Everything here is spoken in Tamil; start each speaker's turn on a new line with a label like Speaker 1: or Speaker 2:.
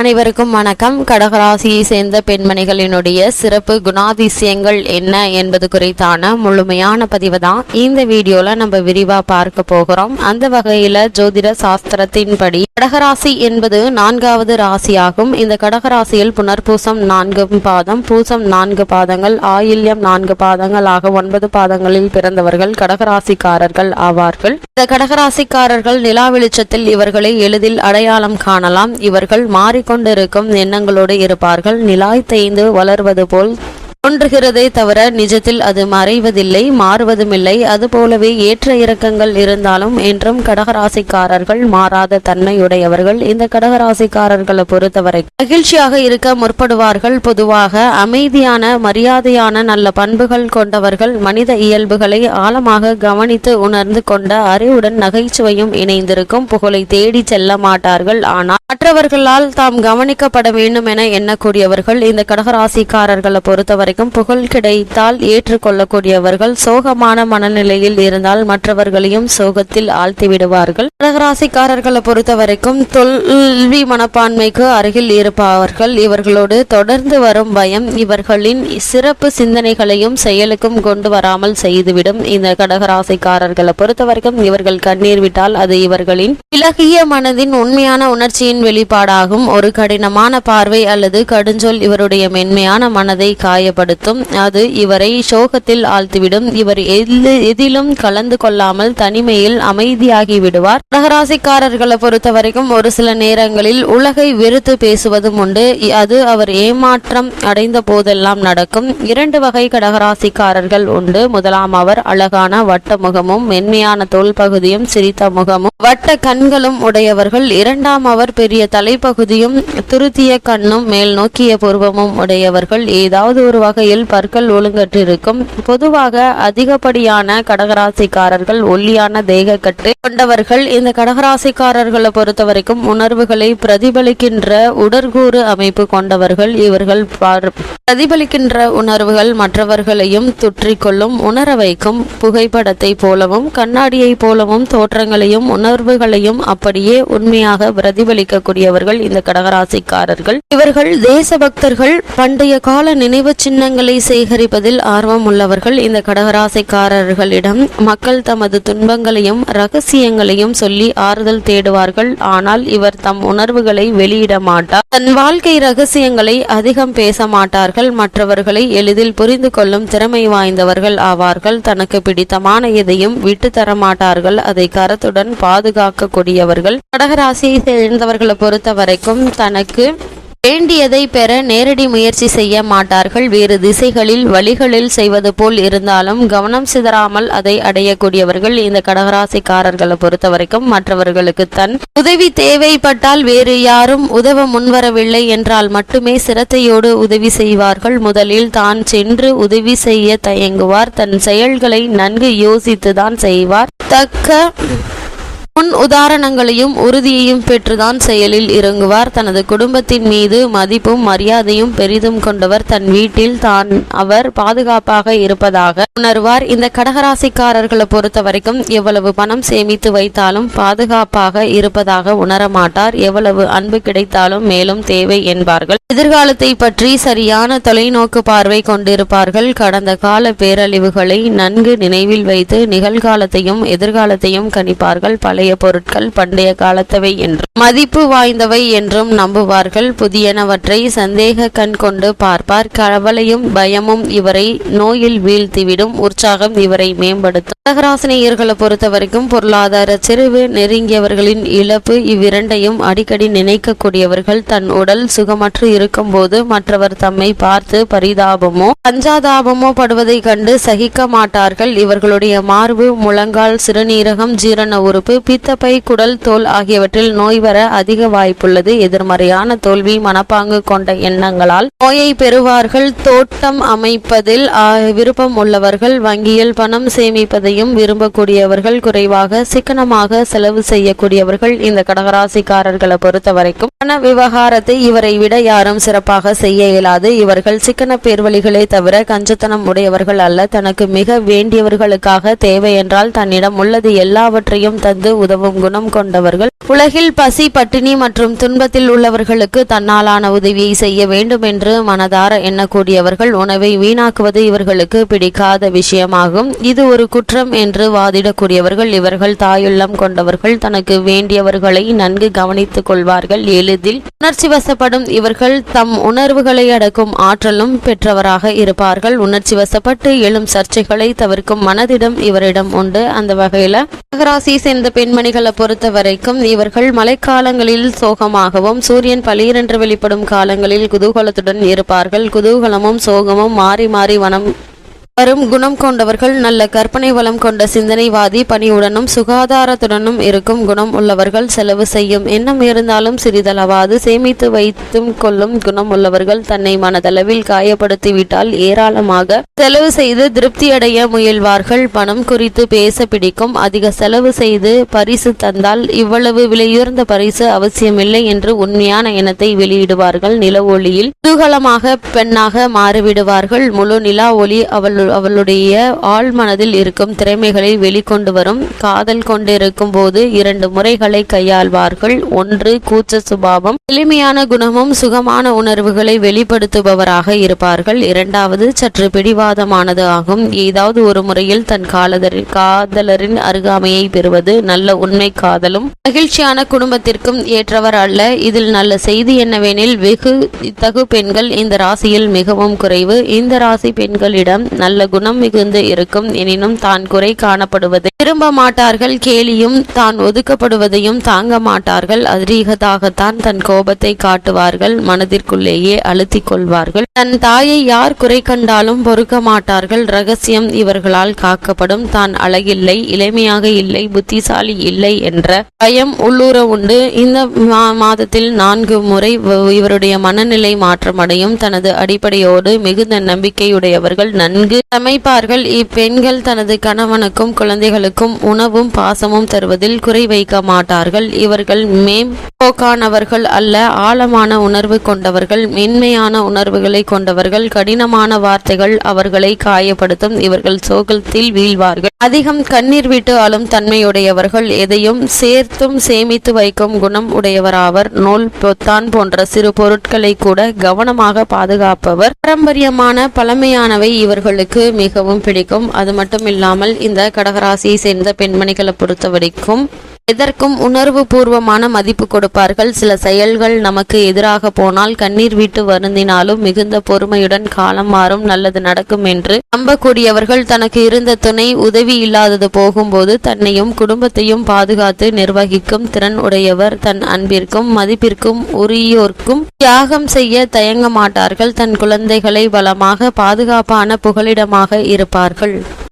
Speaker 1: அனைவருக்கும் வணக்கம். கடகராசியை சேர்ந்த பெண்மணிகளினுடைய சிறப்பு குணாதிசயங்கள் என்ன என்பது குறித்தான முழுமையான பதிவு தான் இந்த வீடியோல நம்ம விரிவா பார்க்க போகிறோம். அந்த வகையில ஜோதிட சாஸ்திரத்தின்படி கடகராசி என்பது நான்காவது ராசியாகும். இந்த கடகராசியில் புனர்பூசம் நான்கு பாதம் பூசம் நான்கு பாதங்கள் ஆயில்யம் நான்கு பாதங்கள் ஆக ஒன்பது பாதங்களில் பிறந்தவர்கள் கடகராசிக்காரர்கள் ஆவார்கள். இந்த கடகராசிக்காரர்கள் நிலா வெளிச்சத்தில் இவர்களை எளிதில் அடையாளம் காணலாம். இவர்கள் மாறி கொண்டிருக்கும் எண்ணங்களோடு இருப்பார்கள். நிலாய் தேய்ந்து வளர்வது போல் தோன்றுகிறதே தவிர நிஜத்தில் அது மறைவதில்லை மாறுவதுமில்லை. அதுபோலவே ஏற்ற இறக்கங்கள் இருந்தாலும் என்றும் கடகராசிக்காரர்கள் மாறாத தன்மையுடையவர்கள். இந்த கடகராசிக்காரர்களை பொறுத்தவரை மகிழ்ச்சியாக இருக்க முற்படுவார்கள். பொதுவாக அமைதியான மரியாதையான நல்ல பண்புகள் கொண்டவர்கள் மனித இயல்புகளை ஆழமாக கவனித்து உணர்ந்து கொண்ட அறிவுடன் நகைச்சுவையும் இணைந்திருக்கும் புகழை தேடி செல்ல மாட்டார்கள். ஆனால் மற்றவர்களால் தாம் கவனிக்கப்பட வேண்டும் என எண்ணக்கூடியவர்கள் இந்த கடகராசிக்காரர்களை பொறுத்தவரை வரைக்கும் புகழ் கிடைத்தால் ஏற்றுக்கொள்ளக்கூடியவர்கள் சோகமான மனநிலையில் இருந்தால் மற்றவர்களையும் சோகத்தில் ஆழ்த்தி விடுவார்கள் கடகராசிக்காரர்களை பொறுத்தவரைக்கும் தோல்வி மனப்பான்மைக்கு அருகில் இருப்பவர்கள் இவர்களோடு தொடர்ந்து வரும் பயம் இவர்களின் சிறப்பு சிந்தனைகளையும் செயலுக்கும் கொண்டு வராமல் செய்துவிடும். இந்த கடகராசிக்காரர்களை பொறுத்தவரைக்கும் இவர்கள் கண்ணீர் விட்டால் அது இவர்களின் இலகிய மனதின் உண்மையான உணர்ச்சியின் வெளிப்பாடாகும். ஒரு கடினமான பார்வை அல்லது கடுஞ்சொல் இவருடைய மென்மையான மனதை காயப்படுத்தும். அது இவரை சோகத்தில் ஆழ்த்திவிடும். இவர் எதிலும் கலந்து கொள்ளாமல் தனிமையில் அமைதியாகி விடுவார். கடகராசிக்காரர்களை பொறுத்தவரைக்கும் ஒரு சில நேரங்களில் உலகை வெறுத்து பேசுவதும் உண்டு. அது அவர் ஏமாற்றம் அடைந்த போதெல்லாம் நடக்கும். இரண்டு வகை கடகராசிக்காரர்கள் உண்டு. முதலாம் அவர் அழகான வட்ட முகமும் மென்மையான தோல் பகுதியும் சிரித்த முகமும். வட்ட கண்களும் உடையவர்கள். இரண்டாம் அவர் பெரிய தலைப்பகுதியும் துருத்திய கண்ணும் மேல் நோக்கிய புருவமும் உடையவர்கள். ஏதாவது ஒரு வகையில் பற்கள் ஒழுங்கற்றிருக்கும். பொதுவாக அதிகப்படியான கடகராசிக்காரர்கள் ஒல்லியான தேகக்கட்டு கொண்டவர்கள். இந்த கடகராசிக்காரர்களை பொறுத்தவரைக்கும் உணர்வுகளை பிரதிபலிக்கின்ற உடற்கூறு அமைப்பு கொண்டவர்கள் இவர்கள் பிரதிபலிக்கின்ற உணர்வுகள் மற்றவர்களையும் துற்றிக்கொள்ளும் உணர வைக்கும் புகைப்படத்தை போலவும் கண்ணாடியை போலவும் தோற்றங்களையும் உணர்வுகளையும் அப்படியே உண்மையாக பிரதிபலிக்கக்கூடியவர்கள் இந்த கடகராசிக்காரர்கள். இவர்கள் தேசபக்தர்கள். பண்டைய கால நினைவு சின்னங்களை சேகரிப்பதில் ஆர்வம் உள்ளவர்கள் இந்த கடகராசிக்காரர்களிடம் மக்கள் தமது துன்பங்களையும் ரகசியங்களையும் சொல்லி ஆறுதல் தேடுவார்கள். ஆனால் இவர் தம் உணர்வுகளை வெளியிட மாட்டார். தன் வாழ்க்கை ரகசியங்களை அதிகம் பேச மாட்டார்கள். மற்றவர்களை எளிதில் புரிந்து கொள்ளும் திறமை வாய்ந்தவர்கள் ஆவார்கள். தனக்கு பிடித்தமான எதையும் விட்டு தர மாட்டார்கள். அதை கரத்துடன் பாதுகாக்கக்கூடியவர்கள். கடகராசியை சேர்ந்தவர்களை பொறுத்த வரைக்கும் தனக்கு வேண்டியதை பெற நேரடி முயற்சி செய்ய மாட்டார்கள். வேறு திசைகளில் வழிகளில் செய்வது போல் இருந்தாலும் கவனம் சிதறாமல் அதை அடையக்கூடியவர்கள் இந்த கடகராசிக்காரர்களை பொறுத்த வரைக்கும் மற்றவர்களுக்கு தன் உதவி தேவைப்பட்டால் வேறு யாரும் உதவ முன்வரவில்லை என்றால் மட்டுமே சிரத்தையோடு உதவி செய்வார்கள். முதலில் தான் சென்று உதவி செய்ய தயங்குவார். தன் செயல்களை நன்கு யோசித்துதான் செய்வார். தக்க முன் உதாரணங்களையும் உறுதியையும் பெற்றுதான் செயலில் இறங்குவார். தனது குடும்பத்தின் மீது மதிப்பும் மரியாதையும் பெரிதும் கொண்டவர் தன் வீட்டில் தான் அவர் பாதுகாப்பாக இருப்பதாக உணர்வார். இந்த கடகராசிக்காரர்களை பொறுத்த வரைக்கும் எவ்வளவு பணம் சேமித்து வைத்தாலும் பாதுகாப்பாக இருப்பதாக உணரமாட்டார். எவ்வளவு அன்பு கிடைத்தாலும் மேலும் தேவை என்பார்கள். எதிர்காலத்தை பற்றி சரியான தொலைநோக்கு பார்வை கொண்டிருப்பார்கள். கடந்த கால பேரழிவுகளை நன்கு நினைவில் வைத்து நிகழ்காலத்தையும் எதிர்காலத்தையும் கணிப்பார்கள். பழைய பொருட்கள் பண்டைய காலத்தவை என்றும் மதிப்பு வாய்ந்தவை என்றும் நம்புவார்கள். புதியனவற்றை சந்தேக கண் கொண்டு பார்ப்பார். கவலையும் பயமும் இவரை நோயில் வீழ்த்திவிடும். உற்சாகம் இவரை மேம்படுத்தும். கடகராசினியர்களை பொறுத்தவரைக்கும் பொருளாதார செறிவு நெருங்கியவர்களின் இழப்பு இவ்விரண்டையும் அடிக்கடி நினைக்கக்கூடியவர்கள். தன் உடல் சுகமற்று இருக்கும்போது மற்றவர் தம்மை பார்த்து பரிதாபமோ பஞ்சாதாபமோ படுவதை கண்டு சகிக்க மாட்டார்கள். இவர்களுடைய மார்பு முழங்கால் சிறுநீரகம் ஜீரண உறுப்பு பித்தப்பை குடல் தோல் ஆகியவற்றில் நோய் வர அதிக வாய்ப்புள்ளது. எதிர்மறையான தோல்வி மனப்பாங்கு கொண்ட எண்ணங்களால் நோயை பெறுவார்கள். தோட்டம் அமைப்பதில் விருப்பம் உள்ளவர்கள் வங்கியில் பணம் சேமிப்பதையும் விரும்பக்கூடியவர்கள் குறைவாக சிக்கனமாக செலவு செய்யக்கூடியவர்கள் இந்த கடகராசிக்காரர்களை பொறுத்த வரைக்கும் பண விவகாரத்தை இவரை விட யாரும் யாரும் சிறப்பாக செய்ய இயலாது. இவர்கள் சிக்கன பேர்வழிகளே தவிர கஞ்சத்தனம் உடையவர்கள் அல்ல. தனக்கு மிக வேண்டியவர்களுக்காக தேவை என்றால் தன்னிடம் உள்ளது எல்லாவற்றையும் தந்து உதவும் குணம் கொண்டவர்கள். உலகில் பசி பட்டினி மற்றும் துன்பத்தில் உள்ளவர்களுக்கு தன்னாலான உதவியை செய்ய வேண்டும் என்று மனதார எண்ணக்கூடியவர்கள் உணவை வீணாக்குவது இவர்களுக்கு பிடிக்காத விஷயமாகும். இது ஒரு குற்றம் என்று வாதிடக்கூடியவர்கள் இவர்கள் தாயுள்ளம் கொண்டவர்கள் தனக்கு வேண்டியவர்களை நன்கு கவனித்துக் கொள்வார்கள். எளிதில் உணர்ச்சி வசப்படும் இவர்கள் தம் உணர்வுகளை அடக்கும் ஆற்றலும் பெற்றவராக இருப்பார்கள். உணர்ச்சி வசப்பட்டு எழும் சர்ச்சைகளை தவிர்க்கும் மனதிடம் இவரிடம் உண்டு. அந்த வகையில மகராசி சேர்ந்த பெண் பெண்மணிகளை பொறுத்த வரைக்கும் இவர்கள் மழைக்காலங்களில் சோகமாகவும் சூரியன் பளீரென்று வெளிப்படும் காலங்களில் குதூகலத்துடன் இருப்பார்கள். குதூகலமும் சோகமும் மாறி மாறி வனம் வரும் குணம் கொண்டவர்கள் நல்ல கற்பனை வளம் கொண்ட சிந்தனைவாதி பணியுடனும் சுகாதாரத்துடனும் இருக்கும் குணம் உள்ளவர்கள் செலவு செய்யும். எண்ணம் இருந்தாலும் சிறிதளவாது சேமித்து வைத்தும் கொள்ளும் குணம் உள்ளவர்கள் தன்னை மனதளவில் காயப்படுத்திவிட்டால் ஏராளமாக செலவு செய்து திருப்தியடைய முயல்வார்கள். பணம் குறித்து பேச பிடிக்கும். அதிக செலவு செய்து பரிசு தந்தால் இவ்வளவு விலையுயர்ந்த பரிசு அவசியமில்லை என்று உண்மையான எண்ணத்தை வெளியிடுவார்கள். நில ஒளியில் குதூகலமாக பெண்ணாக மாறிவிடுவார்கள். முழு நிலா ஒளி அவள் அவளுடைய ஆழ் மனதில் இருக்கும் திறமைகளை வெளிக்கொண்டு வரும். காதல் கொண்டிருக்கும் போது இரண்டு முறைகளை கையாள்வார்கள். ஒன்று கூச்ச சுபாவம். எளிமையான குணமும் சுகமான உணர்வுகளை வெளிப்படுத்துபவராக இருப்பார்கள். இரண்டாவது சற்று பிடிவாதமானது ஆகும். ஏதாவது ஒரு முறையில் தன் காலதரின் காதலரின் அருகாமையை பெறுவது நல்ல உண்மை காதலும். மகிழ்ச்சியான குடும்பத்திற்கும் ஏற்றவர் அல்ல. இதில் நல்ல செய்தி என்னவெனில் வெகு இத்தகு பெண்கள் இந்த ராசியில் மிகவும் குறைவு. இந்த ராசி பெண்களிடம் நல்ல குணம் மிகுந்து இருக்கும். எனினும் தான் குறை காணப்படுவதை திரும்ப மாட்டார்கள். கேலியும் தான் ஒதுக்கப்படுவதையும் தாங்க மாட்டார்கள். அதிரீகத்தாகத்தான் தன் கோபத்தை காட்டுவார்கள். மனதிற்குள்ளேயே அழுத்திக் கொள்வார்கள். தன் தாயை யார் குறை கண்டாலும் பொறுக்க மாட்டார்கள். ரகசியம் இவர்களால் காக்கப்படும். தான் அழகில்லை இளமையாக இல்லை புத்திசாலி இல்லை என்ற பயம் உள்ளூர உண்டு. இந்த மா- மாதத்தில் நான்கு முறை இவருடைய மனநிலை மாற்றமடையும். தனது அடிப்படையோடு மிகுந்த நம்பிக்கையுடையவர்கள். நன்கு சமைப்பார்கள் இப்பெண்கள் தனது கணவனுக்கும் குழந்தைகளுக்கும் உணவும் பாசமும் தருவதில் குறை வைக்க மாட்டார்கள். இவர்கள் மேம் போக்கானவர்கள் அல்ல. ஆழமான உணர்வு கொண்டவர்கள் மென்மையான உணர்வுகளை கொண்டவர்கள் கடினமான வார்த்தைகள் அவர்களை காயப்படுத்தும் இவர்கள் சோகத்தில் வீழ்வார்கள். அதிகம் கண்ணீர் விட்டு ஆளும் தன்மையுடையவர்கள் எதையும் சேர்த்தும் சேமித்து வைக்கும் குணம் உடையவராவர். நூல் பொத்தான் போன்ற சிறு பொருட்களை கூட கவனமாக பாதுகாப்பவர். பாரம்பரியமான பழமையானவை இவர்களுக்கு மிகவும் பிடிக்கும். அது மட்டும் இல்லாமல் இந்த கடகராசியை சேர்ந்த பெண்மணிகளை பொறுத்த வரைக்கும் எதற்கும் உணர்வு பூர்வமான மதிப்பு கொடுப்பார்கள். சில செயல்கள் நமக்கு எதிராக போனால் கண்ணீர் விட்டு வருந்தினாலும் மிகுந்த பொறுமையுடன் காலம் மாறும் நல்லது நடக்கும் என்று நம்பக்கூடியவர்கள் தனக்கு இருந்த துணை உதவி இல்லாதது போகும்போது தன்னையும் குடும்பத்தையும் பாதுகாத்து நிர்வகிக்கும் திறன் உடையவர் தன் அன்பிற்கும் மதிப்பிற்கும் உரியோர்க்கும் தியாகம் செய்ய தயங்க மாட்டார்கள். தன் குழந்தைகளை பலமாக பாதுகாப்பான புகலிடமாக இருப்பார்கள்.